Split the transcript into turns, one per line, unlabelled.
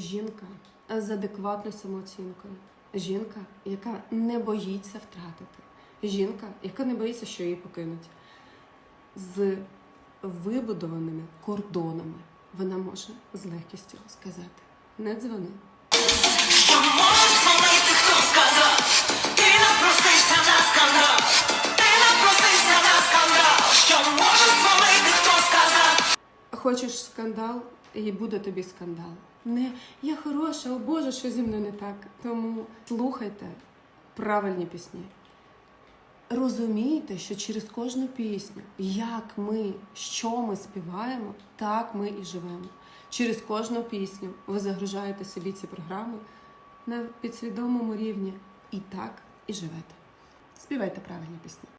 жінка з адекватною самооцінкою. Жінка, яка не боїться втратити. Жінка, яка не боїться, що її покинуть. З вибудованими кордонами вона може з легкістю сказати: не дзвони. Хочеш скандал, і буде тобі скандал. Не я хороша, о Боже, що зі мною не так. Тому слухайте правильні пісні. Розумійте, що через кожну пісню, як ми, що ми співаємо, так ми і живемо. Через кожну пісню ви загружаєте собі ці програми на підсвідомому рівні і так і живете. Співайте правильні пісні.